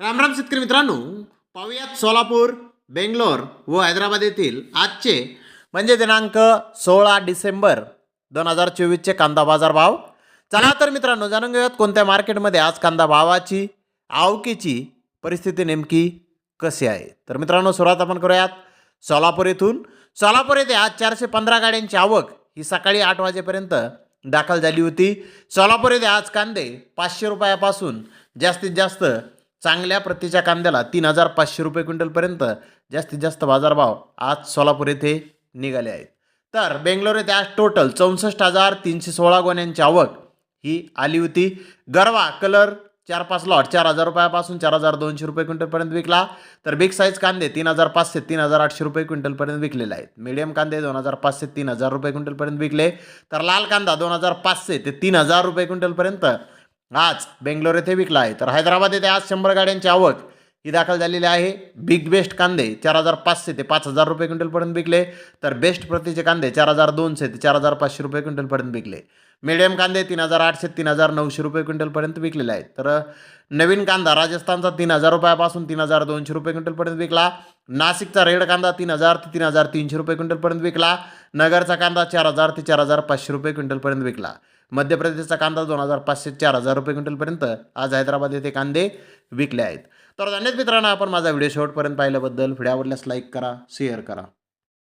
रामराम शेतकरी मित्रांनो. पाहुयात सोलापूर बेंगलोर व हैदराबाद येथील आजचे म्हणजे दिनांक सोळा डिसेंबर दोन हजार चोवीसचे कांदा बाजार भाव. चला तर मित्रांनो जाणून घेऊयात कोणत्या मार्केटमध्ये आज कांदा भावाची आवकीची परिस्थिती नेमकी कशी आहे. तर मित्रांनो सुरुवात आपण करूयात सोलापूर येथून. सोलापूर येथे आज चारशे पंधरा गाड्यांची आवक ही सकाळी आठ वाजेपर्यंत दाखल झाली होती. सोलापूर येथे आज कांदे पाचशे रुपयापासून जास्तीत जास्त चांगल्या प्रतीच्या कांद्याला तीन हजार पाचशे रुपये क्विंटलपर्यंत जास्तीत जास्त बाजारभाव आज सोलापूर येथे निघाले आहेत. तर बेंगलोर येथे आज टोटल चौसष्ट हजार तीनशे सोळा गोण्यांची आवक ही आली होती. गरवा कलर चार पाच लॉट चार हजार रुपयापासून चार हजार दोनशे रुपये क्विंटलपर्यंत विकला. तर बिग साईज कांदे तीन हजार पाचशे तीन हजार आठशे रुपये क्विंटलपर्यंत विकलेले आहेत. मीडियम कांदे दोन हजार पाचशे तीन हजार रुपये क्विंटलपर्यंत विकले. तर लाल कांदा दोन हजार पाचशे ते तीन हजार रुपये क्विंटलपर्यंत आज बेंगलोर येथे विकला आहे. तर हैदराबाद येथे आज शंभर गाड्यांची आवक. ही दाखल झालेली आहे. बिग बेस्ट कांदे चार हजार पाचशे ते पाच हजार रुपये क्विंटलपर्यंत विकले. तर बेस्ट प्रतीचे कांदे चार हजार दोनशे ते चार हजार पाचशे रुपये क्विंटलपर्यंत विकले. मिडियम कांदे तीन हजार आठशे तीन हजार नऊशे रुपये क्विंटलपर्यंत विकलेले आहेत. तर नवीन कांदा राजस्थानचा तीन हजार रुपयापासून तीन हजार दोनशे रुपये क्विंटलपर्यंत विकला. नाशिकचा रेड कांदा तीन हजार ते तीन हजार तीनशे रुपये क्विंटलपर्यंत विकला. नगरचा कांदा चार हजार ते चार हजार पाचशे रुपये क्विंटलपर्यंत विकला. मध्य प्रदेशचा कांदा दोन हजार पाचशे चार हजार रुपये क्विंटलपर्यंत आज हैदराबाद येथे कांदे विकले आहेत. तर धन्यवाद मित्रांनो आपण माझा व्हिडिओ शेवटपर्यंत पाहिल्याबद्दल. व्हिडिओ आवडल्यास लाईक करा शेअर करा.